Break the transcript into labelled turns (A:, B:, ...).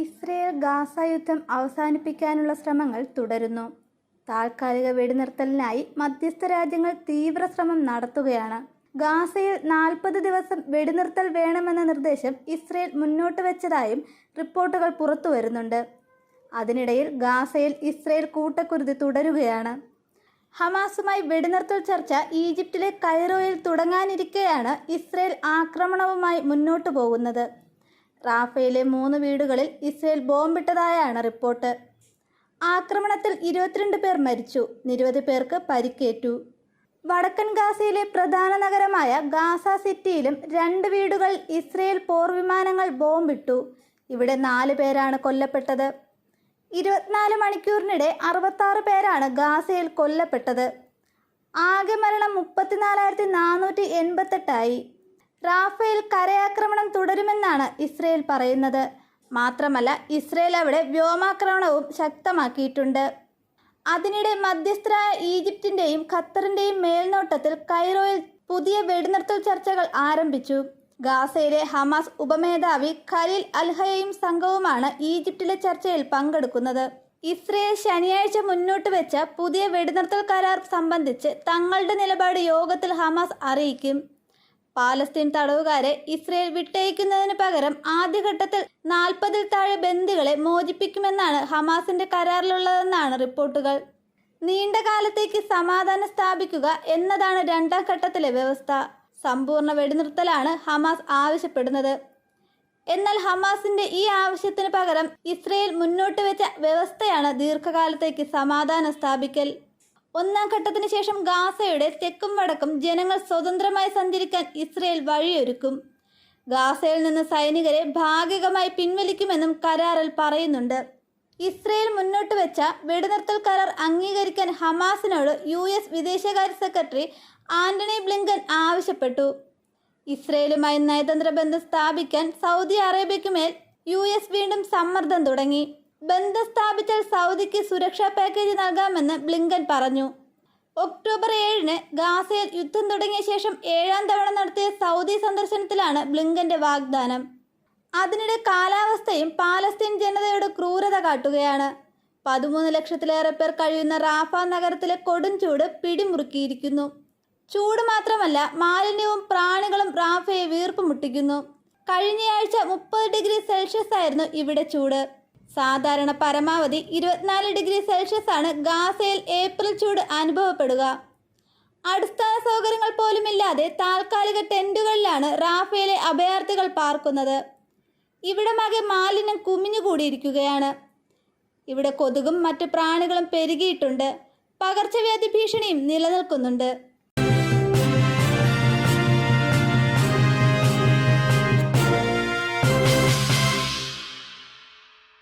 A: Israel Gaza യുദ്ധം അവസാനിപ്പിക്കാനുള്ള ശ്രമങ്ങൾ തുടരുന്നു. താൽക്കാലിക വെടിനിർത്തലിനായി മധ്യസ്ഥ രാജ്യങ്ങൾ തീവ്ര ശ്രമം നടത്തുകയാണ്. ഗാസയിൽ നാൽപ്പത് ദിവസം വെടിനിർത്തൽ വേണമെന്ന നിർദ്ദേശം ഇസ്രയേൽ മുന്നോട്ട് വെച്ചതായും റിപ്പോർട്ടുകൾ പുറത്തു വരുന്നുണ്ട്. അതിനിടയിൽ ഗാസയിൽ ഇസ്രയേൽ കൂട്ടക്കുരുതി തുടരുകയാണ്. ഹമാസുമായി വെടിനിർത്തൽ ചർച്ച ഈജിപ്തിലെ കൈറോയിൽ തുടങ്ങാനിരിക്കെയാണ് ഇസ്രയേൽ ആക്രമണവുമായി മുന്നോട്ടു പോകുന്നത്. റാഫയിലെ മൂന്ന് വീടുകളിൽ ഇസ്രയേൽ ബോംബിട്ടതായാണ് റിപ്പോർട്ട്. ആക്രമണത്തിൽ ഇരുപത്തിരണ്ട് പേർ മരിച്ചു. നിരവധി പേർക്ക് പരിക്കേറ്റു. വടക്കൻ ഗാസയിലെ പ്രധാന നഗരമായ ഗാസ സിറ്റിയിലും രണ്ട് വീടുകൾ ഇസ്രയേൽ പോർവിമാനങ്ങൾ ബോംബിട്ടു. ഇവിടെ നാല് പേരാണ് കൊല്ലപ്പെട്ടത്. ഇരുപത്തിനാല് മണിക്കൂറിനിടെ അറുപത്താറ് പേരാണ് ഗാസയിൽ കൊല്ലപ്പെട്ടത്. ആകെ മരണം മുപ്പത്തിനാലായിരത്തി നാനൂറ്റി എൺപത്തെട്ടായി റാഫേൽ കരയാക്രമണം തുടരുമെന്നാണ് ഇസ്രയേൽ പറയുന്നത്. മാത്രമല്ല ഇസ്രയേൽ അവിടെ വ്യോമാക്രമണവും ശക്തമാക്കിയിട്ടുണ്ട്. അതിനിടെ മധ്യസ്ഥരായ ഈജിപ്തിന്റെയും ഖത്തറിന്റെയും മേൽനോട്ടത്തിൽ കൈറോയിൽ പുതിയ വെടിനിർത്തൽ ചർച്ചകൾ ആരംഭിച്ചു. ഗാസയിലെ ഹമാസ് ഉപമേധാവി ഖലീൽ അൽഹയയും സംഘവുമാണ് ഈജിപ്തിലെ ചർച്ചയിൽ പങ്കെടുക്കുന്നത്. ഇസ്രയേൽ ശനിയാഴ്ച മുന്നോട്ട് വെച്ച പുതിയ വെടിനിർത്തൽ കരാർ സംബന്ധിച്ച് തങ്ങളുടെ നിലപാട് യോഗത്തിൽ ഹമാസ് അറിയിക്കും. പാലസ്തീൻ തടവുകാരെ ഇസ്രയേൽ വിട്ടയക്കുന്നതിന് പകരം ആദ്യഘട്ടത്തിൽ നാൽപ്പതിൽ താഴെ ബന്ദികളെ മോചിപ്പിക്കുമെന്നാണ് ഹമാസിന്റെ കരാറിലുള്ളതെന്നാണ് റിപ്പോർട്ടുകൾ. നീണ്ട കാലത്തേക്ക് സമാധാനം സ്ഥാപിക്കുക എന്നതാണ് രണ്ടാം ഘട്ടത്തിലെ വ്യവസ്ഥ. സമ്പൂർണ വെടിനിർത്തലാണ് ഹമാസ് ആവശ്യപ്പെടുന്നത്. എന്നാൽ ഹമാസിന്റെ ഈ ആവശ്യത്തിന് പകരം ഇസ്രയേൽ മുന്നോട്ട് വെച്ച വ്യവസ്ഥയാണ് ദീർഘകാലത്തേക്ക് സമാധാനം സ്ഥാപിക്കൽ. ഒന്നാം ഘട്ടത്തിന് ശേഷം ഗാസയുടെ തെക്കും വടക്കും ജനങ്ങൾ സ്വതന്ത്രമായി സഞ്ചരിക്കാൻ ഇസ്രയേൽ വഴിയൊരുക്കും. ഗാസയിൽ നിന്ന് സൈനികരെ ഭാഗികമായി പിൻവലിക്കുമെന്നും കരാറിൽ പറയുന്നുണ്ട്. ഇസ്രയേൽ മുന്നോട്ട് വെച്ച വെടിനിർത്തൽ കരാർ അംഗീകരിക്കാൻ ഹമാസിനോട് യു എസ് വിദേശകാര്യ സെക്രട്ടറി ആന്റണി ബ്ലിങ്കൻ ആവശ്യപ്പെട്ടു. ഇസ്രയേലുമായി നയതന്ത്ര ബന്ധം സ്ഥാപിക്കാൻ സൗദി അറേബ്യയ്ക്കുമേൽ യു എസ് വീണ്ടും സമ്മർദ്ദം തുടങ്ങി. ബന്ധം സ്ഥാപിച്ചാൽ സൗദിക്ക് സുരക്ഷാ പാക്കേജ് നൽകാമെന്ന് ബ്ലിങ്കൻ പറഞ്ഞു. ഒക്ടോബർ ഏഴിന് ഗാസയിൽ യുദ്ധം തുടങ്ങിയ ശേഷം ഏഴാം തവണ നടത്തിയ സൗദി സന്ദർശനത്തിലാണ് ബ്ലിങ്കന്റെ വാഗ്ദാനം. അതിനിടെ കാലാവസ്ഥയും പാലസ്തീൻ ജനതയുടെ ക്രൂരത കാട്ടുകയാണ്. പതിമൂന്ന് ലക്ഷത്തിലേറെ പേർ കഴിയുന്ന റാഫ നഗരത്തിലെ കൊടും ചൂട് പിടിമുറുക്കിയിരിക്കുന്നു. ചൂട് മാത്രമല്ല മാലിന്യവും പ്രാണികളും റാഫയെ വീർപ്പ് മുട്ടിക്കുന്നു. കഴിഞ്ഞയാഴ്ച മുപ്പത് ഡിഗ്രി സെൽഷ്യസ് ആയിരുന്നു ഇവിടെ ചൂട്. സാധാരണ പരമാവധി ഇരുപത്തിനാല് ഡിഗ്രി സെൽഷ്യസ് ആണ് ഗാസയിൽ ഏപ്രിൽ ചൂട് അനുഭവപ്പെടുക. അടിസ്ഥാന സൗകര്യങ്ങൾ പോലുമില്ലാതെ താൽക്കാലിക ടെന്റുകളിലാണ് റാഫയിലെ അഭയാർത്ഥികൾ പാർക്കുന്നത്. ഇവിടമാകെ മാലിന്യം കുമിഞ്ഞുകൂടിയിരിക്കുകയാണ്. ഇവിടെ കൊതുകും മറ്റു പ്രാണികളും പെരുകിയിട്ടുണ്ട്. പകർച്ചവ്യാധി ഭീഷണിയും നിലനിൽക്കുന്നുണ്ട്.